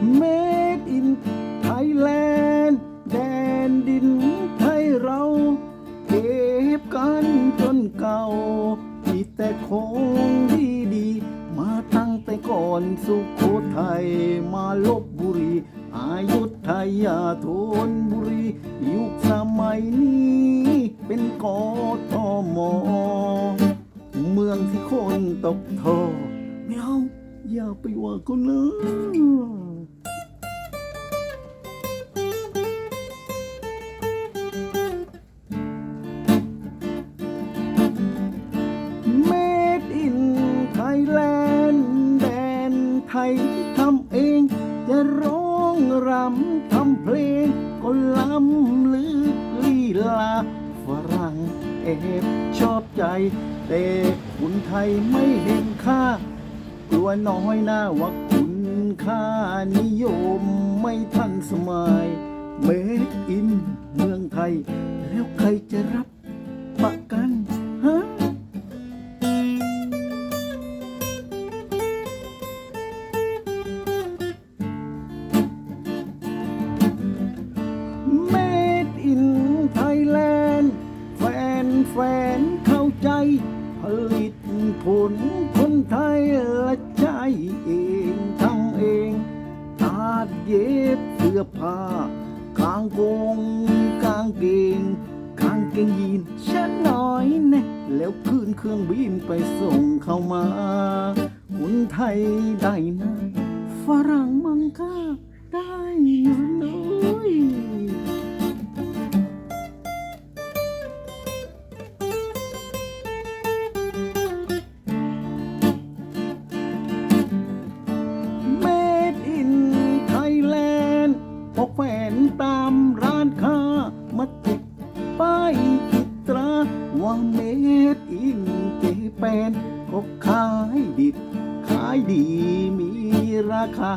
Made in Thailand แดนดินไทยเราเก็บกันจนเก่า มีแต่ของดีดีมาตั้งแต่ก่อนสุโขทัยมาลบบุรี อายุทยาทนบุรี ยุคสมัยนี้เป็นกอทอมอ เมืองที่คนตกทอไม่เอาอย่าไปว่าเขาเลย ทยทำเอง จะร้องรำทำเพลง ก็ล้ำลึกลีลาฝรั่งเอบชอบใจ แต่คนไทยไม่เห็นค่ากลัวน้อยหน้าว่าคุณค่านิยมไม่ทันสมัยเมดอินเมืองไทย แล้วใครจะรับ ฟนเข้าใจ ผลิตผลคนไทยละใจเองทำเองตัดเย็บเสื้อผ้ากางกงกางเกงกางเกงยีนฉันน้อยแน่แล้วขึ้นเครื่องบินไปส่งเข้ามาคนไทยได้นะฝรั่งมังค่าได้นเว่า Made in Japan ก็ขายดิบขายดีมีราคา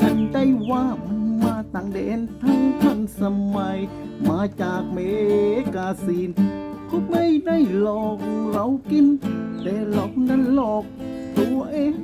กันได้ว่ามันมาต่างแดนทั้งทันสมัย มาจากเมกาซีน ก็ไม่ได้หลอกเรากิน แต่เรานั้นหลอกตัวเอง